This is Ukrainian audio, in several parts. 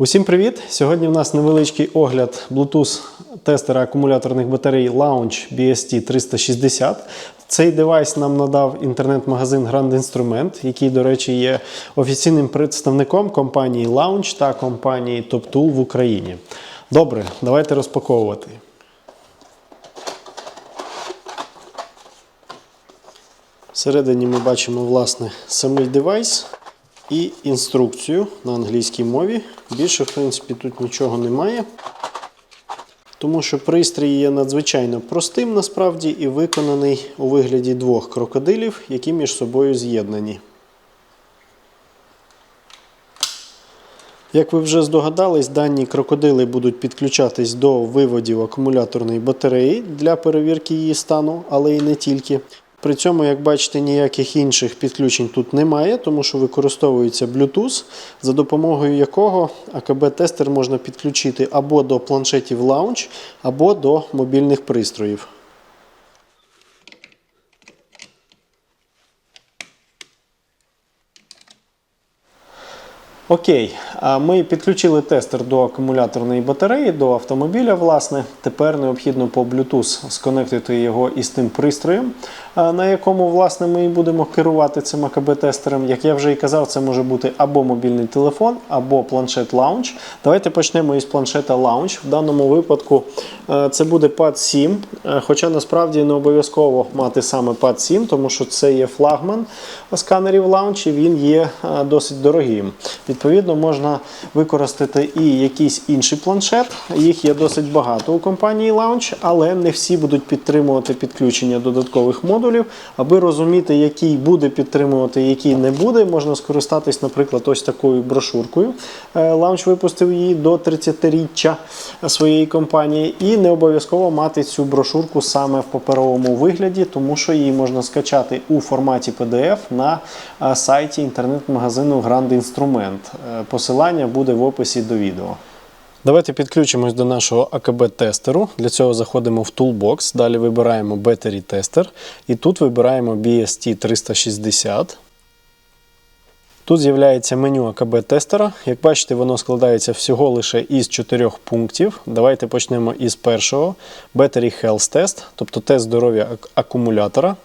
Усім привіт! Сьогодні в нас невеличкий огляд Bluetooth тестера акумуляторних батарей Launch BST 360. Цей девайс нам надав інтернет-магазин Grand Instrument, який, до речі, є офіційним представником компанії Launch та компанії TopTool в Україні. Добре, давайте розпаковувати. Всередині ми бачимо власне самий девайс і інструкцію на англійській мові. Більше, в принципі, тут нічого немає. Тому що пристрій є надзвичайно простим насправді і виконаний у вигляді двох крокодилів, які між собою з'єднані. Як ви вже здогадались, дані крокодили будуть підключатись до виводів акумуляторної батареї для перевірки її стану, але і не тільки. При цьому, як бачите, ніяких інших підключень тут немає, тому що використовується Bluetooth, за допомогою якого АКБ-тестер можна підключити або до планшетів Launch, або до мобільних пристроїв. Окей, ми підключили тестер до акумуляторної батареї, до автомобіля. Власне, тепер необхідно по Bluetooth сконектити його із тим пристроєм, на якому власне ми і будемо керувати цим АКБ-тестером. Як я вже і казав, це може бути або мобільний телефон, або планшет Launch. Давайте почнемо із планшета Launch. В даному випадку е, це буде Pad 7, е, хоча насправді не обов'язково мати саме Pad 7, тому що це є флагман сканерів Launch і він є е, досить дорогим. Відповідно, можна використати і якийсь інший планшет. Їх є досить багато у компанії Launch, але не всі будуть підтримувати підключення додаткових модулів. Аби розуміти, який буде підтримувати, який не буде, можна скористатись, наприклад, ось такою брошуркою. Е, Launch випустив її до 30-річчя своєї компанії, і не обов'язково мати цю брошурку саме в паперовому вигляді, тому що її можна скачати у форматі PDF на е, сайті інтернет-магазину Grand Instrument. Е, Посилання буде в описі до відео. Давайте підключимось до нашого АКБ-тестеру. Для цього заходимо в Toolbox, далі вибираємо Battery Tester і тут вибираємо BST 360. Тут з'являється меню АКБ-тестера. Як бачите, воно складається всього лише із чотирьох пунктів. Давайте почнемо із першого: Battery Health Test, тобто тест здоров'я акумулятора.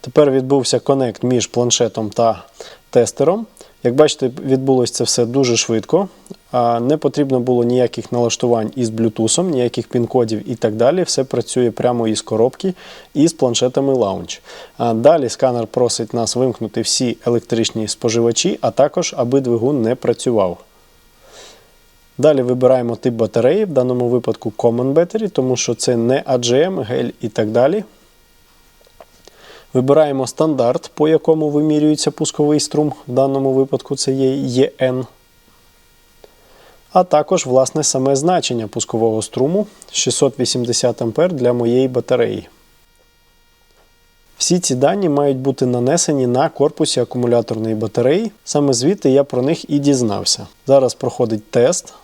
Тепер відбувся конект між планшетом та тестером. Як бачите, відбулося це все дуже швидко. Не потрібно було ніяких налаштувань із Bluetooth, ніяких пін-кодів і так далі. Все працює прямо із коробки і з планшетами Launch. Далі сканер просить нас вимкнути всі електричні споживачі, а також аби двигун не працював. Далі вибираємо тип батареї, в даному випадку Common Battery, тому що це не AGM, гель і так далі. Вибираємо стандарт, по якому вимірюється пусковий струм. В даному випадку це є EN. А також власне саме значення пускового струму 680 А для моєї батареї. Всі ці дані мають бути нанесені на корпусі акумуляторної батареї. Саме звідти я про них і дізнався. Зараз проходить тест.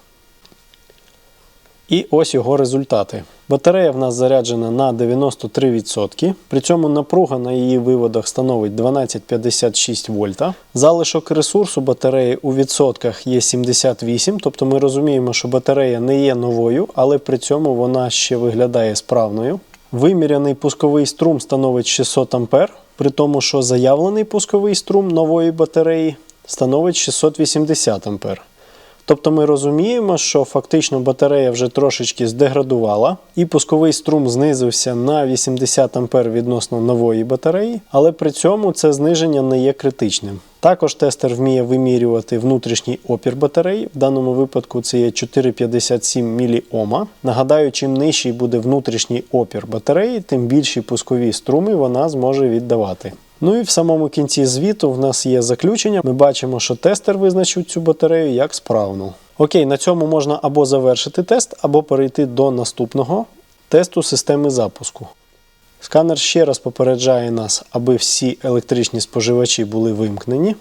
І ось його результати. Батарея в нас заряджена на 93%. При цьому напруга на її виводах становить 1256 вольта. Залишок ресурсу батареї у відсотках є 78, тобто ми розуміємо, що батарея не є новою, але при цьому вона ще виглядає справною. Виміряний пусковий струм становить 600 А, при тому, що заявлений пусковий струм нової батареї становить 680 А. Тобто ми розуміємо, що фактично батарея вже трошечки здеградувала, і пусковий струм знизився на 80 А відносно нової батареї, але при цьому це зниження не є критичним. Також тестер вміє вимірювати внутрішній опір батареї. В даному випадку це є 4,57 мОма. Нагадаю, чим нижчий буде внутрішній опір батареї, тим більші пускові струми вона зможе віддавати. Ну і в самому кінці звіту в нас є заключення. Ми бачимо, що тестер визначив цю батарею як справну. Окей, на цьому можна або завершити тест, або перейти до наступного тесту системи запуску. Сканер ще раз попереджає нас, аби всі електричні споживачі були вимкнені.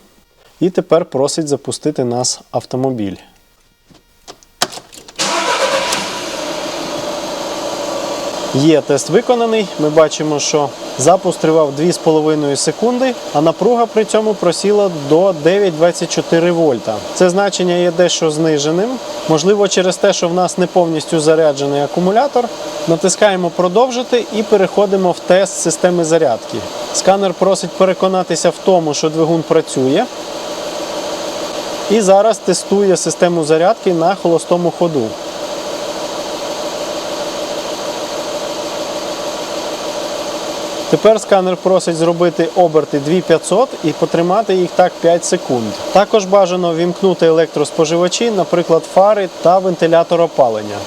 І тепер просить запустити нас автомобіль. Є тест виконаний. Ми бачимо, що запуск тривав 2,5 секунди, а напруга при цьому просіла до 9,24 вольта. Це значення є дещо зниженим. Можливо, через те, що в нас не повністю заряджений акумулятор. Натискаємо продовжити і переходимо в тест системи зарядки. Сканер просить переконатися в тому, що двигун працює. І зараз тестує систему зарядки на холостому ходу. Тепер сканер просить зробити оберти 2500 і потримати їх так 5 секунд. Також бажано вімкнути електроспоживачі, наприклад, фари та вентилятор опалення.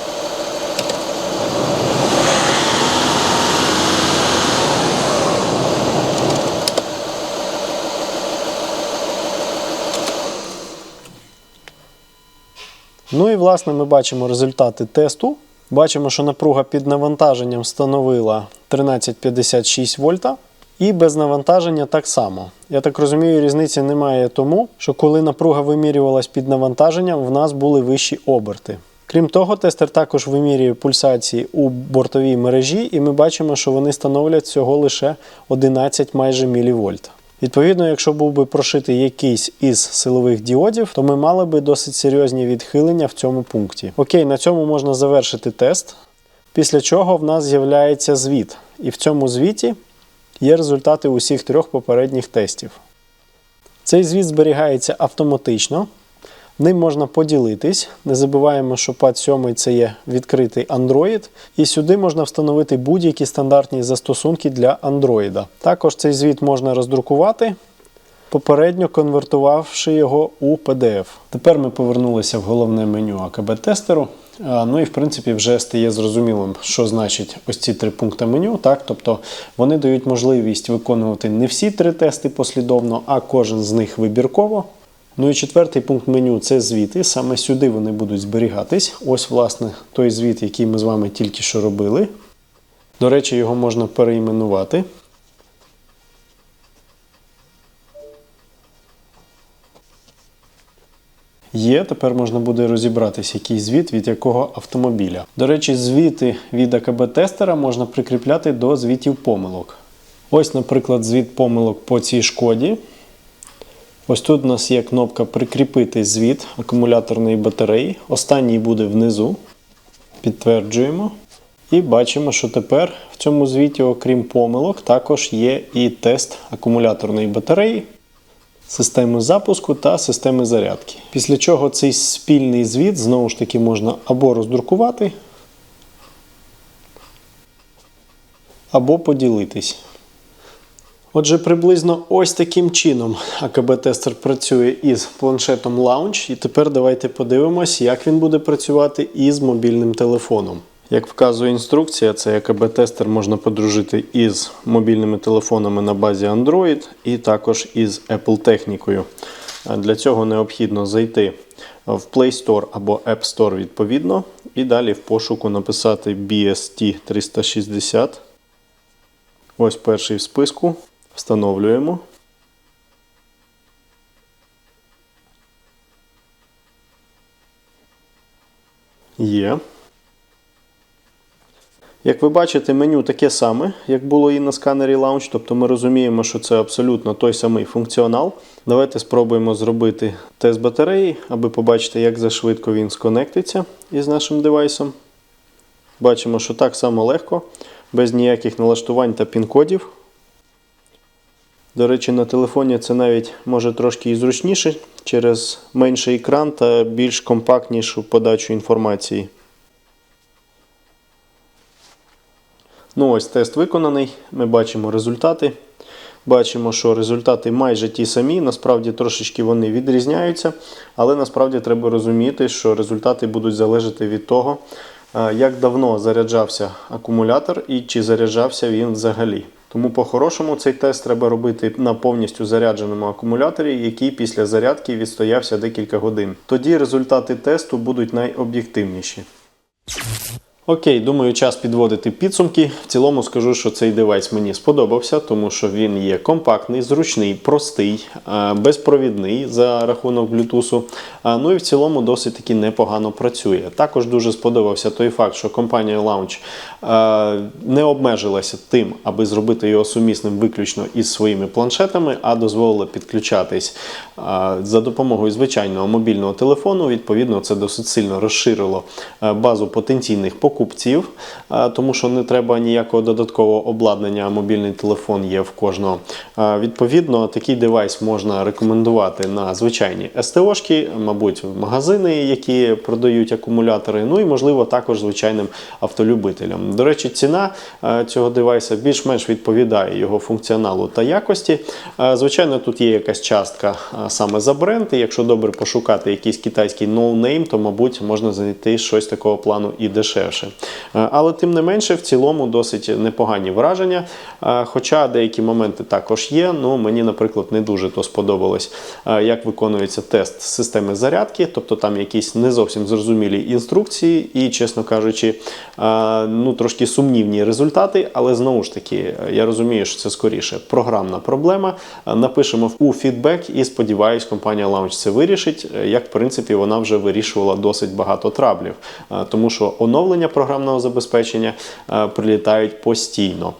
Ну і власне ми бачимо результати тесту. Бачимо, що напруга під навантаженням становила 13,56 вольта. І без навантаження так само. Я так розумію, різниці немає тому, що коли напруга вимірювалась під навантаженням, в нас були вищі оберти. Крім того, тестер також вимірює пульсації у бортовій мережі, і ми бачимо, що вони становлять всього лише 11 майже мілівольт. Відповідно, якщо був би прошитий якийсь із силових діодів, то ми мали би досить серйозні відхилення в цьому пункті. Окей, на цьому можна завершити тест. Після чого в нас з'являється звіт. І в цьому звіті є результати усіх трьох попередніх тестів. Цей звіт зберігається автоматично. Ним можна поділитись. Не забуваємо, що PAD 7 це є відкритий Android, і сюди можна встановити будь-які стандартні застосунки для Android. Також цей звіт можна роздрукувати, попередньо конвертувавши його у PDF. Тепер ми повернулися в головне меню АКБ-тестеру. Ну і в принципі вже стає зрозумілим, що значить ось ці три пункти меню. Так? Тобто вони дають можливість виконувати не всі три тести послідовно, а кожен з них вибірково. Ну і четвертий пункт меню це звіти. Саме сюди вони будуть зберігатись. Ось, власне, той звіт, який ми з вами тільки що робили. До речі, його можна переіменувати. Є, тепер можна буде розібратися, який звіт від якого автомобіля. До речі, звіти від АКБ-тестера можна прикріпляти до звітів помилок. Ось, наприклад, звіт помилок по цій шкоді. Ось тут у нас є кнопка Прикріпити звіт акумуляторної батареї. Останній буде внизу. Підтверджуємо. І бачимо, що тепер в цьому звіті, окрім помилок, також є і тест акумуляторної батареї, системи запуску та системи зарядки. Після чого цей спільний звіт знову ж таки можна або роздрукувати, або поділитись. Отже, приблизно ось таким чином АКБ-тестер працює із планшетом Launch. І тепер давайте подивимось, як він буде працювати із мобільним телефоном. Як вказує інструкція, цей АКБ-тестер можна подружити із мобільними телефонами на базі Android і також із Apple технікою. Для цього необхідно зайти в Play Store або App Store відповідно, і далі в пошуку написати BST 360. Ось перший в списку. Встановлюємо. Є. Як ви бачите, меню таке саме, як було і на сканері Launch, тобто ми розуміємо, що це абсолютно той самий функціонал. Давайте спробуємо зробити тест батареї, аби побачити, як зашвидко він сконектиться із нашим девайсом. Бачимо, що так само легко, без ніяких налаштувань та пін-кодів. До речі, на телефоні це навіть може трошки і зручніше через менший екран та більш компактнішу подачу інформації. Ну ось тест виконаний. Ми бачимо результати. Бачимо, що результати майже ті самі, насправді трошечки вони відрізняються, але насправді треба розуміти, що результати будуть залежати від того, е, як давно заряджався акумулятор і чи заряджався він взагалі. Тому по-хорошому цей тест треба робити на повністю зарядженому акумуляторі, який після зарядки відстоявся декілька годин. Тоді результати тесту будуть найоб'єктивніші. Окей, думаю, час підводити підсумки. В цілому скажу, що цей девайс мені сподобався, тому що він є компактний, зручний, простий, е, безпровідний за рахунок Bluetooth. Е, Ну і в цілому досить таки непогано працює. Також дуже сподобався той факт, що компанія Launch е, не обмежилася тим, аби зробити його сумісним виключно із своїми планшетами, а дозволила підключатись за допомогою звичайного мобільного телефону. Відповідно, це досить сильно розширило базу потенційних покупців, е, тому що не треба ніякого додаткового обладнання, мобільний телефон є в кожного. Е, Відповідно, такий девайс можна рекомендувати на звичайні СТОшки, мабуть, магазини, які продають акумулятори, ну і можливо також звичайним автолюбителям. До речі, ціна е, цього девайса більш-менш відповідає його функціоналу та якості. Звичайно, тут є якась частка саме за бренд, і якщо добре пошукати якийсь китайський ноунейм, то, мабуть, можна знайти щось такого плану і дешевше. Е, Але тим не менше, в цілому досить непогані враження. Е, Хоча деякі моменти також є. Ну, мені, наприклад, не дуже то сподобалось, е, як виконується тест системи зарядки, тобто там якісь не зовсім зрозумілі інструкції, і, чесно кажучи, ну, трошки сумнівні результати, але знову ж таки, я розумію, що це скоріше програмна проблема. Напишемо у фідбек і сподіваюсь, компанія Launch це вирішить, як в принципі вона вже вирішувала досить багато траблів, тому що оновлення програмного забезпечення е, прилітають постійно.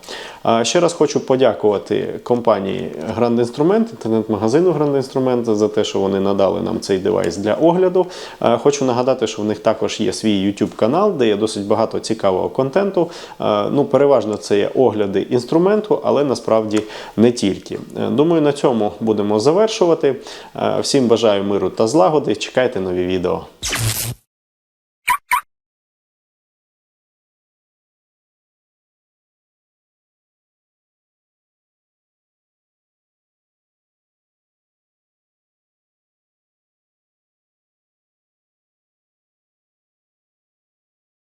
Е, Ще раз хочу подякувати компанії Grand Instrument, інтернет-магазину Grand Instrument за те, що вони надали нам цей девайс для огляду. Е, Хочу нагадати, що в них також є свій YouTube канал, де є досить багато цікавого контенту. Ну, переважно це є огляди інструменту, але насправді не тільки. Думаю, на цьому будемо завершувати. Всім бажаю миру та злагоди. Чекайте нові відео.